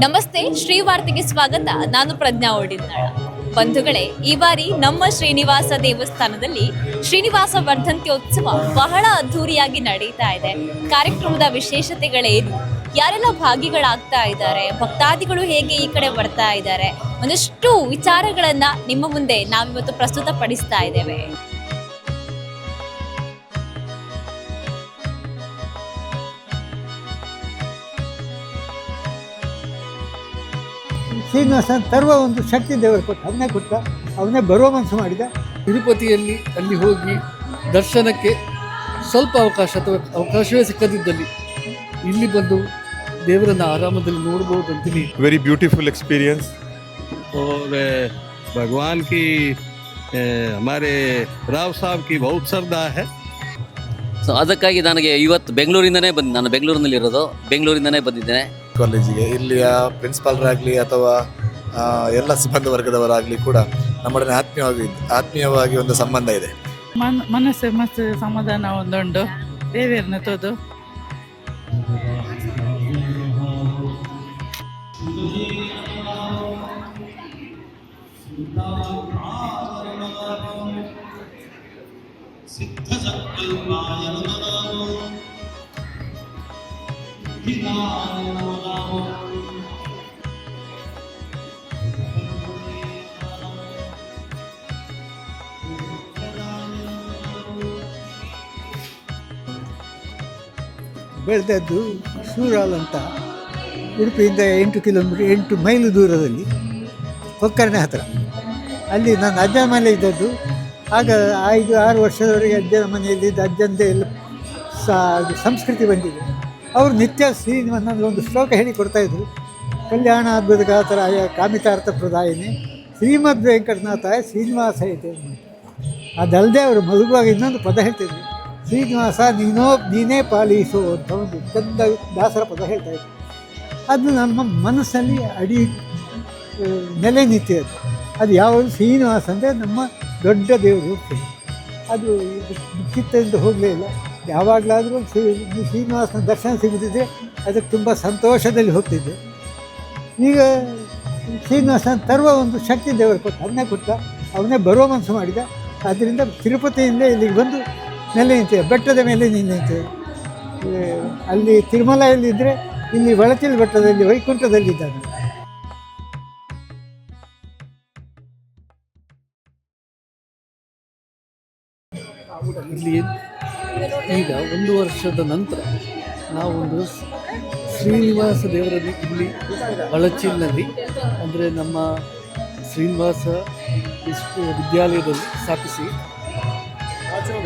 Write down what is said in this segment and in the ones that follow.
ನಮಸ್ತೆ ಶ್ರೀವಾರ್ತೆಗೆ ಸ್ವಾಗತ. ನಾನು ಪ್ರಜ್ಞಾ ಓಡಿದ್ನಾಳ ಬಂಧುಗಳೇ, ಈ ಬಾರಿ ನಮ್ಮ ಶ್ರೀನಿವಾಸ ದೇವಸ್ಥಾನದಲ್ಲಿ ಶ್ರೀನಿವಾಸ ವರ್ಧಂತ್ಯೋತ್ಸವ ಬಹಳ ಅದ್ಧೂರಿಯಾಗಿ ನಡೀತಾ ಇದೆ. ಕಾರ್ಯಕ್ರಮದ ವಿಶೇಷತೆಗಳೇನು? ಯಾರೆಲ್ಲ ಭಾಗಿಗಳಾಗ್ತಾ ಇದ್ದಾರೆ? ಭಕ್ತಾದಿಗಳು ಹೇಗೆ ಈ ಕಡೆ ಬರ್ತಾ ಇದ್ದಾರೆ? ಒಂದಷ್ಟು ವಿಚಾರಗಳನ್ನ ನಿಮ್ಮ ಮುಂದೆ ನಾವಿವತ್ತು ಪ್ರಸ್ತುತಪಡಿಸ್ತಾ ಇದ್ದೇವೆ. ಶ್ರೀನಿವಾಸ ತರುವ ಒಂದು ಶಕ್ತಿ ದೇವರು ಕೊಟ್ಟ ಅವನೇ ಕೊಟ್ಟ ಅವನೇ ಬರುವ ಮನಸ್ಸು ಮಾಡಿದ. ತಿರುಪತಿಯಲ್ಲಿ ಅಲ್ಲಿ ಹೋಗಿ ದರ್ಶನಕ್ಕೆ ಸ್ವಲ್ಪ ಅವಕಾಶ ಅಥವಾ ಅವಕಾಶವೇ ಸಿಕ್ಕದಿದ್ದಲ್ಲಿ ಇಲ್ಲಿ ಬಂದು ದೇವರನ್ನು ಆರಾಮದಲ್ಲಿ ನೋಡ್ಬೋದು ಅಂತೀನಿ. ವೆರಿ ಬ್ಯೂಟಿಫುಲ್ ಎಕ್ಸ್ಪೀರಿಯನ್ಸ್ ಭಗವಾನ್ ಕಿ ಹಮಾರೆ ರಾವ್ ಸಾಹಬ್ ಕಿ ಬಹುತ್ ಸರ್ದಾ ಹೈ. ಸೊ ಅದಕ್ಕಾಗಿ ನನಗೆ ಇವತ್ತು ಬೆಂಗಳೂರಿಂದನೇ ಬಂದು ನಾನು ಬೆಂಗಳೂರಿನಲ್ಲಿರೋದು ಬೆಂಗಳೂರಿಂದನೇ ಬಂದಿದ್ದೇನೆ. ಕಾಲೇಜಿಗೆ, ಇಲ್ಲಿಯ ಪ್ರಿನ್ಸಿಪಾಲರಾಗಲಿ ಅಥವಾ ಎಲ್ಲ ಸಿಬ್ಬಂದಿ ವರ್ಗದವರಾಗಲಿ ಕೂಡ ನಮ್ಮೊಡನೆ ಆತ್ಮೀಯವಾಗಿ ಆತ್ಮೀಯವಾಗಿ ಒಂದು ಸಂಬಂಧ ಇದೆ. ಮನ್, ಮನಸ್ಸು ಮಸ್ತ್ ಸಮಾಧಾನ ಒಂದುಂಟು. ದೇವಿಯರ್ನ ತೋದು. ಬೆಳೆದದ್ದು ಸೂರಾಲ್ ಅಂತ. ಉಡುಪಿಯಿಂದ ಎಂಟು ಕಿಲೋಮೀಟರ್, ಎಂಟು ಮೈಲು ದೂರದಲ್ಲಿ ಕೊಕ್ಕರ್ಣೆ ಹತ್ತಿರ ಅಲ್ಲಿ ನಾನು ಅಜ್ಜನ ಮನೆ ಇದ್ದದ್ದು. ಆಗ ಐದು, ಆರು ವರ್ಷದವರೆಗೆ ಅಜ್ಜನ ಮನೆಯಲ್ಲಿದ್ದ ಅಜ್ಜಂದೇ ಎಲ್ಲ ಸಂಸ್ಕೃತಿ ಬಂದಿದೆ. ಅವರು ನಿತ್ಯ ಶ್ರೀನಿವಾಸನ ಒಂದು ಶ್ಲೋಕ ಹೇಳಿ ಕೊಡ್ತಾಯಿದ್ರು ಕಲ್ಯಾಣ ಅದ್ಭುತ ಗಾತರಾಯ ಕಾಮಿತಾರ್ಥ ಪ್ರದಾಯಿನಿ, ಶ್ರೀಮದ್ ವೆಂಕಟನಾಥಾಯ ಶ್ರೀನಿವಾಸ ಐತೆ ಅದಲ್ಲದೆ ಅವರು ಮಲಗುವಾಗ ಇನ್ನೊಂದು ಪದ ಹೇಳ್ತಿದ್ರು. ಶ್ರೀನಿವಾಸ, ನೀನೋ, ನೀನೇ ಪಾಲಿಸು ಅಂತ ಒಂದು ಚಂದ ದಾಸರ ಪದ ಹೇಳ್ತಾ ಇದ್ರು. ಅದು ನಮ್ಮ ಮನಸ್ಸಲ್ಲಿ ಅಡಿ ನೆಲೆ ನಿಂತಿದೆ ಅದು. ಯಾವುದು? ಶ್ರೀನಿವಾಸ ಅಂದರೆ ನಮ್ಮ ದೊಡ್ಡ ದೇವರು. ಅದು ಚಿತ್ತದಿಂದ ಹೋಗಲೇ ಇಲ್ಲ. ಯಾವಾಗಲಾದರೂ ಶ್ರೀ ಶ್ರೀನಿವಾಸನ ದರ್ಶನ ಸಿಗುತ್ತಿದ್ದರೆ ಅದಕ್ಕೆ ತುಂಬ ಸಂತೋಷದಲ್ಲಿ ಹೋಗ್ತಿದ್ದೆ. ಈಗ ಶ್ರೀನಿವಾಸನ ತರುವ ಒಂದು ಶಕ್ತಿ ದೇವರು ಕೊಟ್ಟ, ಅವನೇ ಕೊಟ್ಟ, ಅವನೇ ಬರುವ ಮನಸ್ಸು ಮಾಡಿದ. ಆದ್ದರಿಂದ ತಿರುಪತಿಯಿಂದ ಇಲ್ಲಿಗೆ ಬಂದು ನೆಲೆ ನಿಂತಿದೆ ಬೆಟ್ಟದ ಮೇಲೆ ನಿಂತೆ ನಿಂತಿದೆ ಅಲ್ಲಿ ತಿರುಮಲೆಯಲ್ಲಿದ್ದರೆ ಇಲ್ಲಿ ಒಳಚಿಲ್ ಬೆಟ್ಟದಲ್ಲಿ, ವೈಕುಂಠದಲ್ಲಿದ್ದಾನೆ. ಇಲ್ಲಿ ಈಗ ಒಂದು ವರ್ಷದ ನಂತರ ನಾವೊಂದು ಶ್ರೀನಿವಾಸ ದೇವರಲ್ಲಿ ಇಲ್ಲಿ ಬಳಚಿಲ್ನಲ್ಲಿ ಅಂದರೆ ನಮ್ಮ ಶ್ರೀನಿವಾಸ ವಿದ್ಯಾಲಯದಲ್ಲಿ ಸ್ಥಾಪಿಸಿ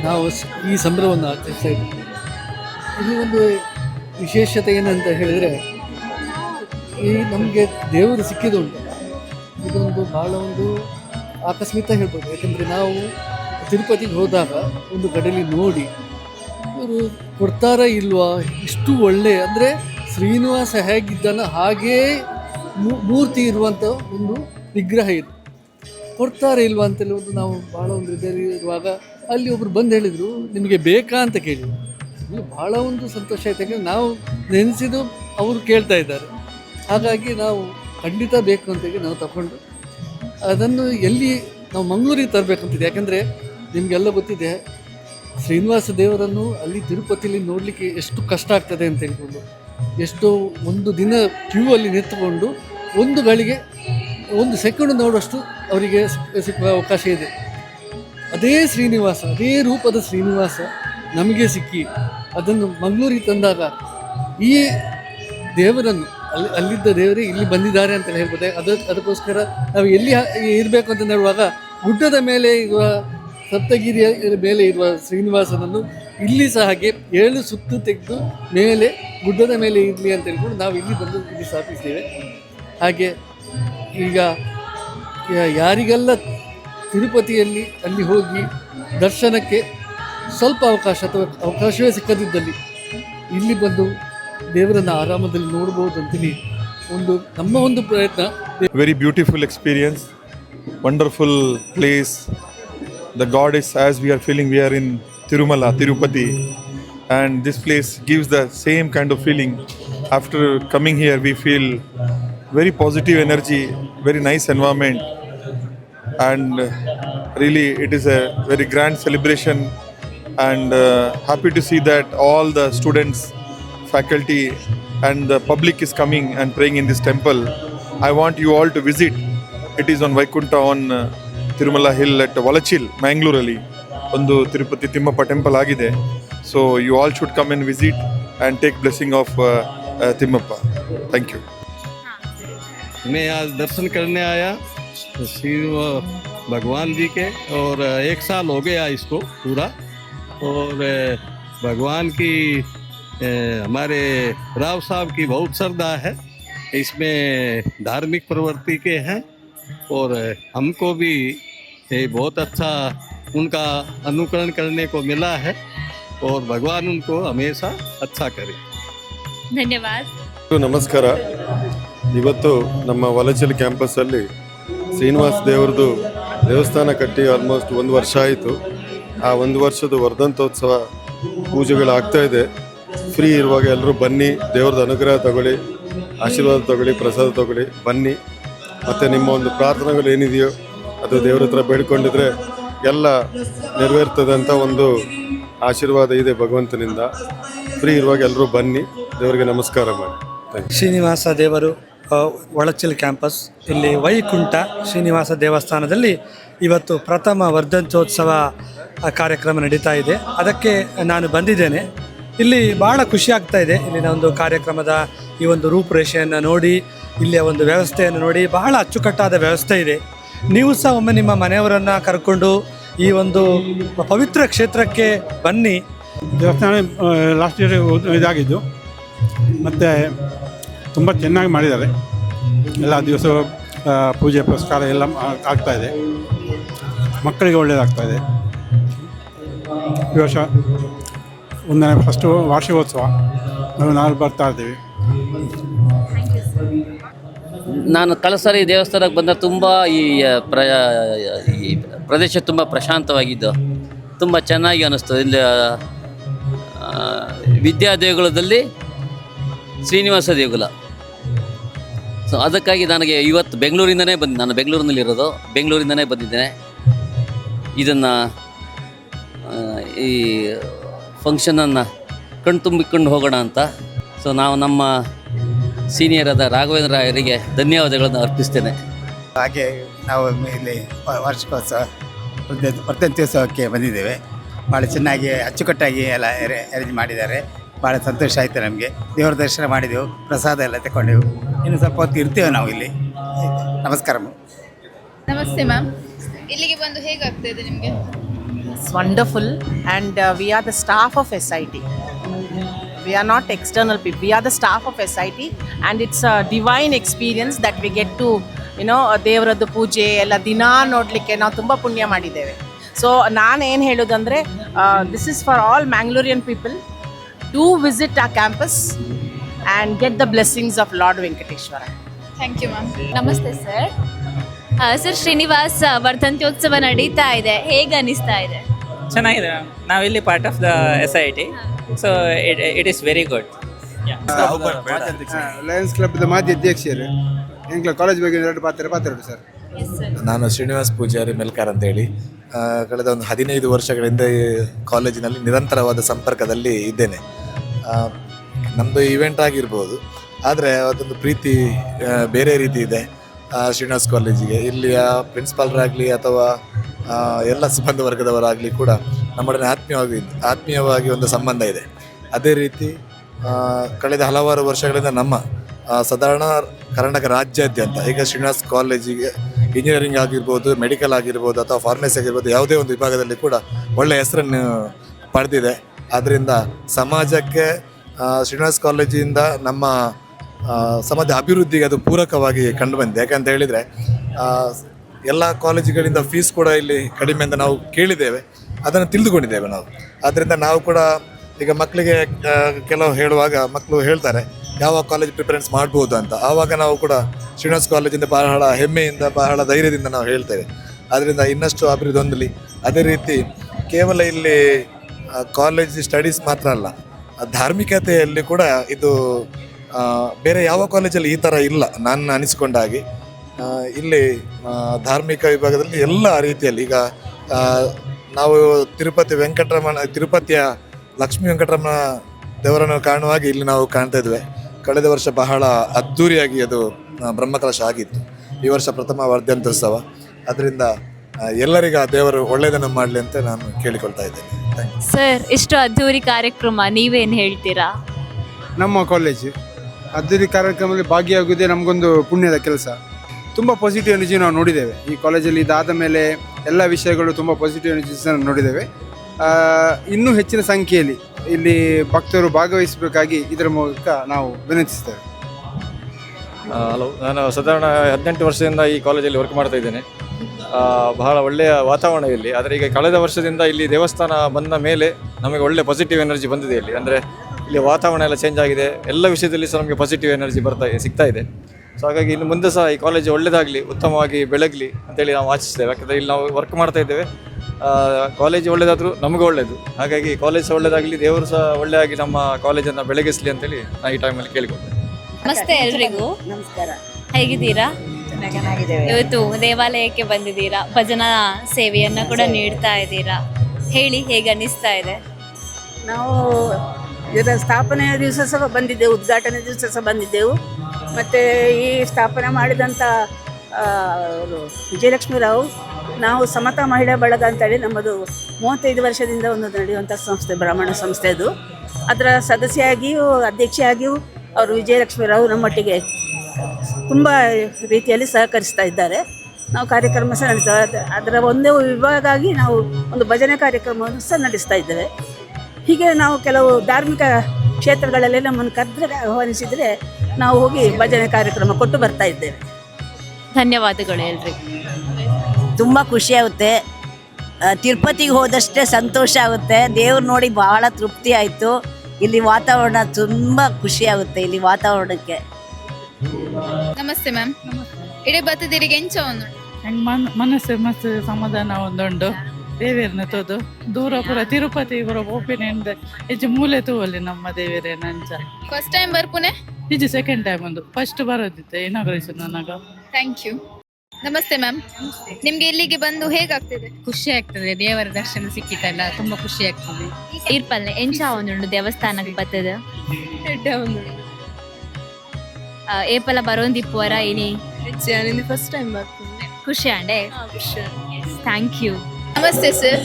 ನಾವು ಈ ಸಂಭ್ರಮವನ್ನು ಆಚರಿಸ್ತಾ ಇದ್ದೀವಿ. ಇಲ್ಲಿ ಒಂದು ವಿಶೇಷತೆ ಏನಂತ ಹೇಳಿದರೆ, ಈ ನಮಗೆ ದೇವರು ಸಿಕ್ಕಿದುಂಟು ಇದೊಂದು ಭಾಳ ಒಂದು ಆಕಸ್ಮಿಕ ಹೇಳ್ಬೋದು. ಯಾಕಂದರೆ ನಾವು ತಿರುಪತಿಗೆ ಹೋದಾಗ ಒಂದು ಕಡೆಯಲ್ಲಿ ನೋಡಿ, ಇವರು ಕೊಡ್ತಾರಾ ಇಲ್ವಾ, ಇಷ್ಟು ಒಳ್ಳೆ, ಅಂದರೆ ಶ್ರೀನಿವಾಸ ಹೇಗಿದ್ದಾನೋ ಹಾಗೇ ಮೂರ್ತಿ ಇರುವಂಥ ಒಂದು ವಿಗ್ರಹ ಇದು. ಕೊಡ್ತಾರೆ ಇಲ್ವಾ ಅಂತೇಳಿ ಒಂದು ನಾವು ಭಾಳ ಒಂದು ಇರುವಾಗ ಅಲ್ಲಿ ಒಬ್ರು ಬಂದು ಹೇಳಿದರು, ನಿಮಗೆ ಬೇಕಾ? ಅಂತ ಕೇಳಿದರು. ಇಲ್ಲಿ ಭಾಳ ಒಂದು ಸಂತೋಷ ಆಯ್ತು. ಯಾಕಂದರೆ ನಾವು ನೆನೆಸಿದ್ದು ಅವರು ಕೇಳ್ತಾ ಇದ್ದಾರೆ. ಹಾಗಾಗಿ ನಾವು ಖಂಡಿತ ಬೇಕು ಅಂತೇಳಿ ನಾವು ತಗೊಂಡು ಅದನ್ನು ಎಲ್ಲಿ ನಾವು ಮಂಗಳೂರಿಗೆ ತರಬೇಕಂತಿದೆ. ಯಾಕಂದರೆ ನಿಮಗೆಲ್ಲ ಗೊತ್ತಿದೆ, ಶ್ರೀನಿವಾಸ ದೇವರನ್ನು ಅಲ್ಲಿ ತಿರುಪತಿಯಲ್ಲಿ ನೋಡಲಿಕ್ಕೆ ಎಷ್ಟು ಕಷ್ಟ ಆಗ್ತದೆ ಅಂತ ಹೇಳ್ಕೊಂಡು, ಎಷ್ಟು ಒಂದು ದಿನ ಕ್ಯೂ ಅಲ್ಲಿ ನಿಂತುಕೊಂಡು ಒಂದು ಗಳಿಗೆ ಒಂದು ಸೆಕೆಂಡ್ ನೋಡುವಷ್ಟು ಅವರಿಗೆ ಸಿಕ್- ಸಿಕ್ಕುವ ಅವಕಾಶ ಇದೆ. ಅದೇ ಶ್ರೀನಿವಾಸ, ಅದೇ ರೂಪದ ಶ್ರೀನಿವಾಸ ನಮಗೆ ಸಿಕ್ಕಿ ಅದನ್ನು ಮಂಗಳೂರಿಗೆ ತಂದಾಗ ಈ ದೇವರನ್ನು, ಅಲ್ಲಿ, ಅಲ್ಲಿದ್ದ ದೇವರೇ ಇಲ್ಲಿ ಬಂದಿದ್ದಾರೆ ಅಂತ ಹೇಳ್ಬೋದು? ಅದ, ಅದಕ್ಕೋಸ್ಕರ ನಾವು ಎಲ್ಲಿ ಇರಬೇಕು ಅಂತ ನೋಡುವಾಗ ಗುಡ್ಡದ ಮೇಲೆ ಇರುವ ಸಪ್ತಗಿರಿಯ ಮೇಲೆ ಇರುವ ಶ್ರೀನಿವಾಸನನ್ನು ಇಲ್ಲಿ ಸಹ ಹಾಗೆ ಏಳು ಸುತ್ತು ತೆಗೆದು ಮೇಲೆ, ಗುಡ್ಡದ ಮೇಲೆ ಇರಲಿ ಅಂತ ಹೇಳ್ಕೊಂಡು ನಾವು ಇಲ್ಲಿ ಬಂದು ಇಲ್ಲಿ ಸ್ಥಾಪಿಸ್ತೇವೆ ಹಾಗೆ ಈಗ ಯಾರಿಗೆಲ್ಲ ತಿರುಪತಿಯಲ್ಲಿ ಅಲ್ಲಿ ಹೋಗಿ ದರ್ಶನಕ್ಕೆ ಸ್ವಲ್ಪ ಅವಕಾಶ ಅಥವಾ ಅವಕಾಶವೇ ಸಿಕ್ಕದಿದ್ದಲ್ಲಿ ಇಲ್ಲಿ ಬಂದು ದೇವರನ್ನ ಆರಾಮದಲ್ಲಿ ನೋಡ್ಬೋದು ಅಂತೇಳಿ ಒಂದು ನಮ್ಮ ಒಂದು ಪ್ರಯತ್ನ. Very beautiful experience wonderful place. The goddess as we are feeling we are in tirumala tirupati and this place gives the same kind of feeling. After coming here, we feel very positive energy, very nice environment, and uh, really it is a very grand celebration. And uh, happy to see that all the students, faculty, and the public is coming and praying in this temple. I want you all to visit. It is on Vaikunta on uh, Tirumala Hill at Valachil, Mangalore. ಒಂದು Tirupati Thimmappa temple ಆಗಿದೆ so you all should come and visit and take blessing of Timmappa thank you मैं आज दर्शन करने आया श्री भगवान जी के और एक साल हो गया इसको पूरा और भगवान की अ, हमारे राव साहब की बहुत श्रद्धा है इसमें धार्मिक प्रवृत्ति के हैं और हमको भी ये बहुत अच्छा उनका अनुकरण करने को मिला है और भगवान उनको हमेशा अच्छा करे ಧನ್ಯವಾದ ನಮಸ್ಕಾರ ಇವತ್ತು ನಮ್ಮ ವಲಚಲ್ ಕ್ಯಾಂಪಸ್ಸಲ್ಲಿ ಶ್ರೀನಿವಾಸ ದೇವ್ರದ್ದು ದೇವಸ್ಥಾನ ಕಟ್ಟಿ ಆಲ್ಮೋಸ್ಟ್ ಒಂದು ವರ್ಷ ಆಯಿತು ಆ ಒಂದು ವರ್ಷದ ವರ್ಧಂತೋತ್ಸವ ಪೂಜೆಗಳಾಗ್ತಾ ಇದೆ ಫ್ರೀ ಇರುವಾಗ ಎಲ್ಲರೂ ಬನ್ನಿ ದೇವ್ರದ್ದು ಅನುಗ್ರಹ ತಗೊಳ್ಳಿ ಆಶೀರ್ವಾದ ತಗೊಳ್ಳಿ ಪ್ರಸಾದ ತಗೊಳ್ಳಿ ಬನ್ನಿ ಮತ್ತು ನಿಮ್ಮ ಒಂದು ಪ್ರಾರ್ಥನೆಗಳು ಏನಿದೆಯೋ ಅದು ದೇವ್ರ ಹತ್ರ ಬೇಡ್ಕೊಂಡಿದ್ರೆ ಎಲ್ಲ ನೆರವೇರ್ತದೆ ಅಂತ ಒಂದು ಆಶೀರ್ವಾದ ಇದೆ ಭಗವಂತನಿಂದ. ಫ್ರೀ ಇರುವಾಗ ಎಲ್ಲರೂ ಬನ್ನಿ. ದೇವರಿಗೆ ನಮಸ್ಕಾರ ಮಾಡಿ. ಶ್ರೀನಿವಾಸ ದೇವರು ಒಳಚಿಲ್ ಕ್ಯಾಂಪಸ್, ಇಲ್ಲಿ ವೈಕುಂಠ ಶ್ರೀನಿವಾಸ ದೇವಸ್ಥಾನದಲ್ಲಿ ಇವತ್ತು ಪ್ರಥಮ ವರ್ಧಂತೋತ್ಸವ ಕಾರ್ಯಕ್ರಮ ನಡೀತಾ ಇದೆ. ಅದಕ್ಕೆ ನಾನು ಬಂದಿದ್ದೇನೆ. ಇಲ್ಲಿ ಭಾಳ ಖುಷಿ ಆಗ್ತಾ ಇದೆ. ಇಲ್ಲಿನ ಒಂದು ಕಾರ್ಯಕ್ರಮದ ಈ ಒಂದು ರೂಪುರೇಷೆಯನ್ನು ನೋಡಿ, ಇಲ್ಲಿಯ ಒಂದು ವ್ಯವಸ್ಥೆಯನ್ನು ನೋಡಿ ಬಹಳ ಅಚ್ಚುಕಟ್ಟಾದ ವ್ಯವಸ್ಥೆ ಇದೆ. ನೀವು ಸಹ ಒಮ್ಮೆ ನಿಮ್ಮ ಮನೆಯವರನ್ನು ಕರ್ಕೊಂಡು ಈ ಒಂದು ಪವಿತ್ರ ಕ್ಷೇತ್ರಕ್ಕೆ ಬನ್ನಿ. ದೇವಸ್ಥಾನ ಲಾಸ್ಟ್ ಇಯರ್ ಇದಾಗಿದ್ದು. ಮತ್ತು ತುಂಬ ಚೆನ್ನಾಗಿ ಮಾಡಿದ್ದಾರೆ. ಎಲ್ಲ ದಿವಸ ಪೂಜೆ ಪುರಸ್ಕಾರ ಎಲ್ಲ ಆಗ್ತಾ ಇದೆ. ಮಕ್ಕಳಿಗೆ ಒಳ್ಳೇದಾಗ್ತಾ ಇದೆ. ಈ ವರ್ಷ ಒಂದನೇ ಫಸ್ಟು ವಾರ್ಷಿಕೋತ್ಸವ. ನಾವು ನಾವು ಬರ್ತಾ ಇದ್ದೀವಿ. ನಾನು ಕಳಸರಿ ದೇವಸ್ಥಾನಕ್ಕೆ ಬಂದ ತುಂಬ ಈ ಪ್ರ ಈ ಪ್ರದೇಶ ತುಂಬ ಪ್ರಶಾಂತವಾಗಿದ್ದು, ತುಂಬ ಚೆನ್ನಾಗಿ ಅನ್ನಿಸ್ತು ಇಲ್ಲಿ ವಿದ್ಯಾ ದೇಗುಲದಲ್ಲಿ ಶ್ರೀನಿವಾಸ ದೇಗುಲ. ಸೊ ಅದಕ್ಕಾಗಿ ನನಗೆ ಇವತ್ತು ಬೆಂಗಳೂರಿಂದನೇ ಬಂದು, ನಾನು ಬೆಂಗಳೂರಿನಲ್ಲಿರೋದು, ಬೆಂಗಳೂರಿಂದನೇ ಬಂದಿದ್ದೇನೆ. ಇದನ್ನು ಈ ಫಂಕ್ಷನನ್ನು ಕಣ್ತುಂಬಿಕೊಂಡು ಹೋಗೋಣ ಅಂತ. ಸೊ ನಾವು ನಮ್ಮ ಸೀನಿಯರ್ ಆದ ರಾಘವೇಂದ್ರ ಅವರಿಗೆ ಧನ್ಯವಾದಗಳನ್ನು ಅರ್ಪಿಸ್ತೇನೆ. ಹಾಗೆ ನಾವು ಇಲ್ಲಿ ವಾರ್ಷಿಕೋತ್ಸವ ವರ್ತಂತ್ಯೋತ್ಸವಕ್ಕೆ ಬಂದಿದ್ದೇವೆ. ಭಾಳ ಚೆನ್ನಾಗಿ ಅಚ್ಚುಕಟ್ಟಾಗಿ ಎಲ್ಲ ಅರೇಂಜ್ ಮಾಡಿದ್ದಾರೆ. ಭಾಳ ಸಂತೋಷ ಆಯಿತು ನಮಗೆ. ದೇವರ ದರ್ಶನ ಮಾಡಿದೆವು ಪ್ರಸಾದ ಎಲ್ಲ ತಗೊಂಡೆವು. ಇನ್ನು ಸ್ವಲ್ಪ ಹೊತ್ತು ಇರ್ತೇವೆ ನಾವು ಇಲ್ಲಿ. ನಮಸ್ಕಾರ ನಮಸ್ತೆ ಮ್ಯಾಮ್. ಇಲ್ಲಿಗೆ ಬಂದು ಹೇಗಾಗ್ತದೆ ನಿಮಗೆ? It's wonderful and we are the staff of S I SIT. We are not external people. We are the staff of SIT, and it's a divine experience that we get to, you know, ದೇವರದ್ದು ಪೂಜೆ ಎಲ್ಲ ದಿನ ನೋಡಲಿಕ್ಕೆ ನಾವು ತುಂಬ ಪುಣ್ಯ ಮಾಡಿದ್ದೇವೆ so ನಾನು ಏನು ಹೇಳೋದಂದರೆ this is for all Mangalorean people to visit a campus and get the blessings of lord Venkateshwara thank you ma'am namaste sir sir Srinivasa ವರ್ಧಂತ್ಯೋತ್ಸವ ನಡೀತಾ ಇದೆ ಹೇಗೆ ಅನಿಸ್ತಾ ಇದೆ ಚೆನ್ನಾಗಿದೆ ನಾವಿಲ್ಲಿ part of the S I T so it it is very good Lions ಕ್ಲಬ್ದ ಮಾಜಿ ಅಧ್ಯಕ್ಷರು ಎಂಕ್ಲ college ಬಗ್ಗೆ ಎರಡು ಪಾತ್ರ ಪಾತ್ರ ಸರ್. ನಾನು ಶ್ರೀನಿವಾಸ್ ಪೂಜಾರಿ ಮೆಲ್ಕಾರ್ ಅಂತ ಹೇಳಿ. ಕಳೆದ ಒಂದು ಹದಿನೈದು ವರ್ಷಗಳಿಂದ ಈ ಕಾಲೇಜಿನಲ್ಲಿ ನಿರಂತರವಾದ ಸಂಪರ್ಕದಲ್ಲಿ ಇದ್ದೇನೆ. ನಮ್ಮದು ಇವೆಂಟ್ ಆಗಿರ್ಬೋದು. ಆದರೆ ಅದೊಂದು ಪ್ರೀತಿ ಬೇರೆ ರೀತಿ ಇದೆ. ಶ್ರೀನಿವಾಸ್ ಕಾಲೇಜಿಗೆ ಇಲ್ಲಿಯ ಪ್ರಿನ್ಸಿಪಾಲ್ರಾಗಲಿ ಅಥವಾ ಎಲ್ಲ ಸಿಬ್ಬಂದಿ ವರ್ಗದವರಾಗಲಿ ಕೂಡ ನಮ್ಮೊಡನೆ ಆತ್ಮೀಯವಾಗಿ ಆತ್ಮೀಯವಾಗಿ ಒಂದು ಸಂಬಂಧ ಇದೆ. ಅದೇ ರೀತಿ ಕಳೆದ ಹಲವಾರು ವರ್ಷಗಳಿಂದ ನಮ್ಮ ಸಾಧಾರಣ ಕರ್ನಾಟಕ ರಾಜ್ಯಾದ್ಯಂತ, ಈಗ ಶ್ರೀನಿವಾಸ್ ಕಾಲೇಜಿಗೆ ಇಂಜಿನಿಯರಿಂಗ್ ಆಗಿರ್ಬೋದು ಮೆಡಿಕಲ್ ಆಗಿರ್ಬೋದು, ಅಥವಾ ಫಾರ್ಮಸಿ ಆಗಿರ್ಬೋದು, ಯಾವುದೇ ಒಂದು ವಿಭಾಗದಲ್ಲಿ ಕೂಡ ಒಳ್ಳೆಯ ಹೆಸರನ್ನು ಪಡೆದಿದೆ. ಆದ್ದರಿಂದ ಸಮಾಜಕ್ಕೆ ಶ್ರೀನಿವಾಸ್ ಕಾಲೇಜಿಂದ ನಮ್ಮ ಸಮಾಜ ಅಭಿವೃದ್ಧಿಗೆ ಅದು ಪೂರಕವಾಗಿ ಕಂಡು ಬಂದಿದೆ ಯಾಕಂತ ಹೇಳಿದರೆ ಎಲ್ಲ ಕಾಲೇಜುಗಳಿಂದ ಫೀಸ್ ಕೂಡ ಇಲ್ಲಿ ಕಡಿಮೆ ಅಂತ ನಾವು ಕೇಳಿದ್ದೇವೆ. ಅದನ್ನು ತಿಳಿದುಕೊಂಡಿದ್ದೇವೆ ನಾವು. ಆದ್ದರಿಂದ ನಾವು ಕೂಡ ಈಗ ಮಕ್ಕಳಿಗೆ ಕೆಲವು ಹೇಳುವಾಗ ಮಕ್ಕಳು ಹೇಳ್ತಾರೆ, ಯಾವ ಕಾಲೇಜ್ ಪ್ರಿಫರೆನ್ಸ್ ಮಾಡ್ಬೋದು ಅಂತ. ಆವಾಗ ನಾವು ಕೂಡ ಶ್ರೀನಿವಾಸ್ ಕಾಲೇಜಿಂದ ಬಹಳ ಹೆಮ್ಮೆಯಿಂದ, ಬಹಳ ಧೈರ್ಯದಿಂದ ನಾವು ಹೇಳ್ತೇವೆ. ಆದ್ದರಿಂದ ಇನ್ನಷ್ಟು ಅಭಿವೃದ್ಧಿ ಹೊಂದಲಿ ಅದೇ ರೀತಿ ಕೇವಲ ಇಲ್ಲಿ ಕಾಲೇಜ್ ಸ್ಟಡೀಸ್ ಮಾತ್ರ ಅಲ್ಲ ಧಾರ್ಮಿಕತೆಯಲ್ಲಿ ಕೂಡ ಇದು ಬೇರೆ ಯಾವ ಕಾಲೇಜಲ್ಲಿ ಈ ಥರ ಇಲ್ಲ ನಾನು ಅನಿಸಿಕೊಂಡ ಹಾಗೆ ಇಲ್ಲಿ ಧಾರ್ಮಿಕ ವಿಭಾಗದಲ್ಲಿ ಎಲ್ಲ ರೀತಿಯಲ್ಲಿ ಈಗ ನಾವು ತಿರುಪತಿ ವೆಂಕಟರಮಣ ತಿರುಪತಿಯ ಲಕ್ಷ್ಮೀ ವೆಂಕಟರಮಣ ದೇವರನ್ನು ಕಾಣುವಾಗ ಇಲ್ಲಿ ನಾವು ಕಾಣ್ತಾ ಇದ್ವಿ. ಕಳೆದ ವರ್ಷ ಬಹಳ ಅದ್ಧೂರಿಯಾಗಿ ಅದು ಬ್ರಹ್ಮಕಲಶ ಆಗಿತ್ತು. ಈ ವರ್ಷ ಪ್ರಥಮ ವರ್ಧಂತ್ಯೋತ್ಸವ. ಅದರಿಂದ ಎಲ್ಲರಿಗೂ ಆ ದೇವರು ಒಳ್ಳೆಯದನ್ನು ಮಾಡಲಿ ಅಂತ ನಾನು ಕೇಳಿಕೊಳ್ತಾ ಇದ್ದೇನೆ. ಥ್ಯಾಂಕ್ ಯು ಸರ್ ಇಷ್ಟು ಅದ್ದೂರಿ ಕಾರ್ಯಕ್ರಮ ನೀವೇನು ಹೇಳ್ತೀರಾ? ನಮ್ಮ ಕಾಲೇಜ್ ಅದ್ದೂರಿ ಕಾರ್ಯಕ್ರಮದಲ್ಲಿ ಭಾಗಿಯಾಗುವುದೇ ನಮಗೊಂದು ಪುಣ್ಯದ ಕೆಲಸ. ತುಂಬ ಪಾಸಿಟಿವ್ ಎನರ್ಜಿ ನಾವು ನೋಡಿದ್ದೇವೆ. ಈ ಕಾಲೇಜಲ್ಲಿ ಇದಾದ ಮೇಲೆ ಎಲ್ಲ ವಿಷಯಗಳು ತುಂಬ ಪಾಸಿಟಿವ್ ಎನರ್ಜಿಸನ್ನು ನೋಡಿದ್ದೇವೆ. ಇನ್ನೂ ಹೆಚ್ಚಿನ ಸಂಖ್ಯೆಯಲ್ಲಿ ಇಲ್ಲಿ ಭಕ್ತರು ಭಾಗವಹಿಸಬೇಕಾಗಿ ಇದರ ಮೂಲಕ ನಾವು ವಿನಂತಿಸ್ತೇವೆ ಹಲೋ, ನಾನು ಸಾಧಾರಣ ಹದಿನೆಂಟು ವರ್ಷದಿಂದ ಈ ಕಾಲೇಜಲ್ಲಿ ವರ್ಕ್ ಮಾಡ್ತಾ ಇದ್ದೇನೆ. ಬಹಳ ಒಳ್ಳೆಯ ವಾತಾವರಣ ಇಲ್ಲಿ. ಆದರೆ ಈಗ ಕಳೆದ ವರ್ಷದಿಂದ ಇಲ್ಲಿ ದೇವಸ್ಥಾನ ಬಂದ ಮೇಲೆ ನಮಗೆ ಒಳ್ಳೆ ಪಾಸಿಟಿವ್ ಎನರ್ಜಿ ಬಂದಿದೆ ಇಲ್ಲಿ. ಅಂದರೆ ಇಲ್ಲಿ ವಾತಾವರಣ ಎಲ್ಲ ಚೇಂಜ್ ಆಗಿದೆ. ಎಲ್ಲ ವಿಷಯದಲ್ಲಿ ಸಹ ನಮಗೆ ಪಾಸಿಟಿವ್ ಎನರ್ಜಿ ಬರ್ತಾ, ಸಿಗ್ತಾ ಇದೆ. ಸೊ ಹಾಗಾಗಿ ಇನ್ನು ಮುಂದೆ ಸಹ ಈ ಕಾಲೇಜ್ ಒಳ್ಳೆಯದಾಗಲಿ ಉತ್ತಮವಾಗಿ ಬೆಳಗಲಿ ಅಂತೇಳಿ ನಾವು ಆಚಿಸ್ತೇವೆ ಯಾಕಂದರೆ ಇಲ್ಲಿ ನಾವು ವರ್ಕ್ ಮಾಡ್ತಾ ಇದ್ದೇವೆ. ಕಾಲೇಜ್ ಒಳ್ಳೆಯದಾದರೂ ನಮಗೂ ಒಳ್ಳೆಯದು ಹಾಗಾಗಿ ಕಾಲೇಜ್ ಸಹ ಒಳ್ಳೆಯದಾಗಲಿ ದೇವರು ಸಹ ಒಳ್ಳೆಯಾಗಿ ನಮ್ಮ ಕಾಲೇಜನ್ನು ಬೆಳಗಿಸಲಿ ಅಂತೇಳಿ ನಾನು ಈ ಟೈಮಲ್ಲಿ ಕೇಳಿಕೊಳ್ತೇನೆ. ನಮಸ್ತೆ ಎಲ್ರಿಗೂ. ನಮಸ್ಕಾರ. ಹೇಗಿದ್ದೀರಾ? ಇವತ್ತು ದೇವಾಲಯಕ್ಕೆ ಬಂದಿದ್ದೀರಾ? ಭಜನಾ ಸೇವೆಯನ್ನ ಕೂಡ ನೀಡ್ತಾ ಇದ್ದೀರಾ? ಹೇಳಿ ಹೇಗೆ ಅನ್ನಿಸ್ತಾ ಇದೆ? ನಾವು ಇದರ ಸ್ಥಾಪನೆಯ ದಿವಸ ಸಹ ಬಂದಿದ್ದೆವು ಉದ್ಘಾಟನೆ ದಿವಸ ಸಹ ಬಂದಿದ್ದೆವು. ಮತ್ತು ಈ ಸ್ಥಾಪನೆ ಮಾಡಿದಂಥ ವಿಜಯಲಕ್ಷ್ಮೀರಾವ್ ವಿಜಯಲಕ್ಷ್ಮಿ ರಾವ್, ನಾವು ಸಮತಾ ಮಹಿಳಾ ಬಳಗ ಅಂತೇಳಿ ನಮ್ಮದು ಮೂವತ್ತೈದು ವರ್ಷದಿಂದ ಒಂದು ನಡೆಯುವಂಥ ಸಂಸ್ಥೆ, ಬ್ರಾಹ್ಮಣ ಸಂಸ್ಥೆ ಅದು. ಅದರ ಸದಸ್ಯೆಯಾಗಿಯೂ ಅಧ್ಯಕ್ಷೆಯಾಗಿಯೂ ಅವರು ವಿಜಯಲಕ್ಷ್ಮಿ ರಾವ್ ನಮ್ಮೊಟ್ಟಿಗೆ ತುಂಬ ರೀತಿಯಲ್ಲಿ ಸಹಕರಿಸ್ತಾ ಇದ್ದಾರೆ. ನಾವು ಕಾರ್ಯಕ್ರಮ ಸಹ ನಡೆಸ್ತೇವೆ ಅದರ ಒಂದೇ ವಿಭಾಗ ಆಗಿ ನಾವು ಒಂದು ಭಜನೆ ಕಾರ್ಯಕ್ರಮವನ್ನು ಸಹ ನಡೆಸ್ತಾ ಇದ್ದೇವೆ. ಹೀಗೆ ನಾವು ಕೆಲವು ಧಾರ್ಮಿಕ ಕ್ಷೇತ್ರಗಳಲ್ಲಿ ನಮ್ಮನ್ನು ಕರೆದ್ರೆ, ಆಹ್ವಾನಿಸಿದರೆ ನಾವು ಹೋಗಿ ಭಜನೆ ಕಾರ್ಯಕ್ರಮ ಕೊಟ್ಟು ಬರ್ತಾ ಇದ್ದೇವೆ. ಧನ್ಯವಾದಗಳು ಹೇಳ್ರಿ ತುಂಬ ಖುಷಿ ಆಗುತ್ತೆ. ಆ, ತಿರುಪತಿಗೆ ಹೋದಷ್ಟೇ ಸಂತೋಷ ಆಗುತ್ತೆ. ದೇವ್ರು ನೋಡಿ ಬಹಳ ತೃಪ್ತಿ ಆಯಿತು. ಇಲ್ಲಿ ವಾತಾವರಣ ತುಂಬ ಖುಷಿ ಆಗುತ್ತೆ ಇಲ್ಲಿ ವಾತಾವರಣಕ್ಕೆ. ನಮಸ್ತೆ ಮ್ಯಾಮ್. ಇಡೀ ಬತ್ತದಿರಿಗೆ ಎಂಚ ಒಂದು ಮನ್ ಮನಸ್ಸು ಮಸ್ತ್ ಸಮಾಧಾನ ಒಂದುಂಡು ದೇವೇರ್ನ ತೋದು. ದೂರ ಪೂರ ತಿರುಪತಿ ಪೂರ ಓಪಿನಿಯನ್ ಹೆಚ್ಚು ಮೂಲೆ ತೂವಲ್ಲಿ ನಮ್ಮ ದೇವೇರೇ ನಂಜ. ಫಸ್ಟ್ ಟೈಮ್ ಬರ್ಪುನೆ? ಇದು ಸೆಕೆಂಡ್ ಟೈಮ್ ಒಂದು. ಫಸ್ಟ್ ಬರೋದಿತ್ತು ಇನಾಗ್ರೇಷನ್ ನನಗ ಥ್ಯಾಂಕ್ ಯು ನಮಸ್ತೆ ಮ್ಯಾಮ್ ನಿಮ್ಗೆ ಇಲ್ಲಿಗೆ ಬಂದು ಹೇಗಾಗ್ತಿದೆ? ಖುಷಿ ಆಗ್ತದೆ ದೇವರ ದರ್ಶನ ಸಿಕ್ಕಿತಲ್ಲ ತುಂಬಾ ಖುಷಿ ಆಗ್ತದೆ. ಇರ್ಪಲ್ಲೆ ಎಂಚ ಒಂದು ದೇವಸ್ಥಾನಕ್ಕೆ ಬರ್ತದೆ. ಆ, ಏಪಲ ಬರೋಂದಿಪ್ಪುವರ ಇನಿ? ಫಸ್ಟ್ ಟೈಮ್ ಬರ್ತೀನಿ ಖುಷಿ ಅಂಡೆ? ಥ್ಯಾಂಕ್ ಯು ನಮಸ್ತೆ ಸರ್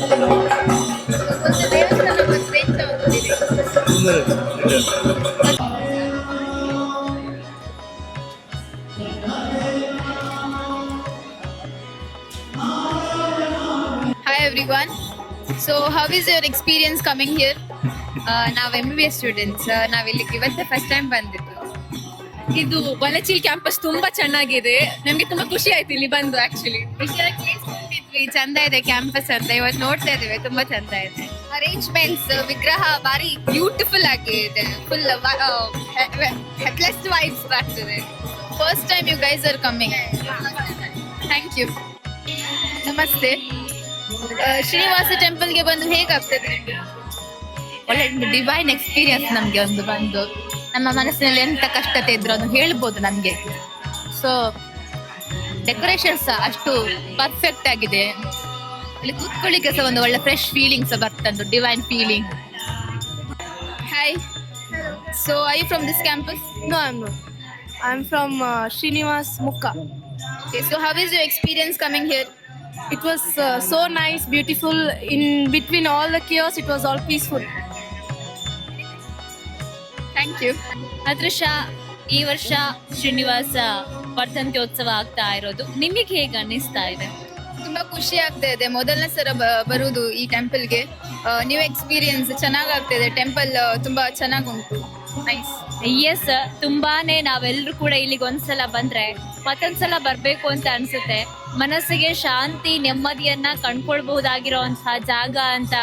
ದೇವಸ್ಥಾನ everyone. So how is your experience coming here? ನಾವು ಎಂ ಬಿ ಎಸ್ ಸ್ಟೂಡೆಂಟ್ಸ್ ನಾವಿಲ್ಲಿಗೆ ಇವತ್ತೇ ಫಸ್ಟ್ ಟೈಮ್ ಬಂದಿದ್ದು. ಇದು ವಲಚಿಲ್ ಕ್ಯಾಂಪಸ್ ತುಂಬಾ ಚೆನ್ನಾಗಿದೆ. ನಮ್ಗೆ ತುಂಬಾ ಖುಷಿ ಆಯ್ತು ಇಲ್ಲಿ ಬಂದು ಆಕ್ಚುಲಿ ಇದ್ವಿ ಚಂದ ಇದೆ ಕ್ಯಾಂಪಸ್ ಅಂತ. ಇವತ್ತು ನೋಡ್ತಾ ಇದ್ದೇವೆ. ತುಂಬಾ ಚಂದ ಇದೆ. ಅರೇಂಜ್ಮೆಂಟ್ಸ್ ವಿಗ್ರಹ ಬಾರಿ ಬ್ಯೂಟಿಫುಲ್ ಆಗಿದೆ ಫುಲ್ ಹೆಡ್ಲೆಸ್ ವೈಬ್ಸ್ ಬರ್ತದೆ. First time you guys are coming thank you namaste. Srinivasa ಟೆಂಪಲ್ಗೆ ಬಂದು ಹೇಗಾಗ್ತದೆ? ಒಳ್ಳೆ ಡಿವೈನ್ ಎಕ್ಸ್ಪೀರಿಯನ್ಸ್ ನಮಗೆ ಒಂದು ಬಂದು ನಮ್ಮ ಮನಸ್ಸಿನಲ್ಲಿ ಎಂತ ಕಷ್ಟತೆ ಇದ್ರು ಅದು ಹೇಳ್ಬೋದು ನಮ್ಗೆ. ಸೊ ಡೆಕೋರೇಷನ್ಸ್ ಅಷ್ಟು ಪರ್ಫೆಕ್ಟ್ ಆಗಿದೆ. ಇಲ್ಲಿ ಕೂತ್ಕೊಳ್ಳಿಕ್ಕೆ ಸಹ ಒಂದು ಒಳ್ಳೆ fresh feelings ಬರ್ತಂದು divine feeling hi so I from this campus no I no I am from Srinivas Mukka so how is you experience coming here? It was uh, so nice, beautiful. In between all the chaos, it was all peaceful. Thank you ಅದೃಶ ಈ ವರ್ಷ ಶ್ರೀನಿವಾಸ ವರ್ಧಂತ್ಯೋತ್ಸವ ಆಗ್ತಾ ಇರೋದು. ನಿಮಗೆ ಹೇಗೆ ಅನ್ನಿಸ್ತಾ ಇದೆ? ತುಂಬಾ ಖುಷಿ ಆಗ್ತಾ ಇದೆ. ಮೊದಲನೇ ಸಲ ಬ- ಬರುವುದು ಈ ಟೆಂಪಲ್ಗೆ. ನ್ಯೂ ಎಕ್ಸ್ಪೀರಿಯನ್ಸ್ ಚೆನ್ನಾಗಾಗ್ತಿದೆ ಟೆಂಪಲ್ ತುಂಬಾ ಚೆನ್ನಾಗುಂಟು. ನೈಸ್ ಎಸ್ ತುಂಬಾನೇ ನಾವೆಲ್ಲರೂ ಕೂಡ ಇಲ್ಲಿಗೆ ಒಂದ್ಸಲ ಬಂದ್ರೆ ಮತ್ತೊಂದ್ಸಲ ಬರಬೇಕು ಅಂತ ಅನ್ಸುತ್ತೆ. ಮನಸ್ಸಿಗೆ ಶಾಂತಿ, ನೆಮ್ಮದಿಯನ್ನ ಕಂಡ್ಕೊಳ್ಬಹುದಾಗಿರೋಂತಹ ಜಾಗ ಅಂತ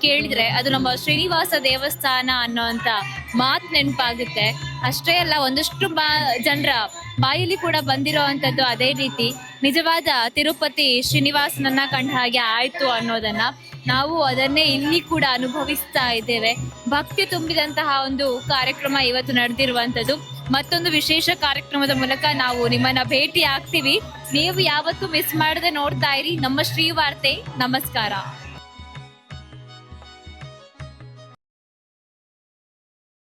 ಕೇಳಿದ್ರೆ ಅದು ನಮ್ಮ ಶ್ರೀನಿವಾಸ ದೇವಸ್ಥಾನ ಅನ್ನೋಂಥ ಮಾತು ನೆನಪಾಗುತ್ತೆ. ಅಷ್ಟೇ ಅಲ್ಲ, ಒಂದಷ್ಟು ಬಾ, ಜನರ ಬಾಯಲ್ಲಿ ಕೂಡ ಬಂದಿರೋ ಅದೇ ರೀತಿ. ನಿಜವಾದ ತಿರುಪತಿ ಶ್ರೀನಿವಾಸನನ್ನ ಕಂಡ ಹಾಗೆ ಆಯ್ತು ಅನ್ನೋದನ್ನ ನಾವು ಅದನ್ನೇ ಇಲ್ಲಿ ಕೂಡ ಅನುಭವಿಸ್ತಾ ಇದ್ದೇವೆ. ಭಕ್ತಿ ತುಂಬಿದಂತಹ ಒಂದು ಕಾರ್ಯಕ್ರಮ ಇವತ್ತು ನಡೆದಿರುವಂತದ್ದು ಮತ್ತೊಂದು ವಿಶೇಷ ಕಾರ್ಯಕ್ರಮದ ಮೂಲಕ ನಾವು ನಿಮ್ಮನ್ನ ಭೇಟಿ ಆಗ್ತೀವಿ ನೀವು ಯಾವತ್ತೂ ಮಿಸ್ ಮಾಡದೆ ನೋಡ್ತಾ ಇರಿ. ನಮ್ಮ ಶ್ರೀವಾರ್ತೆ, ನಮಸ್ಕಾರ.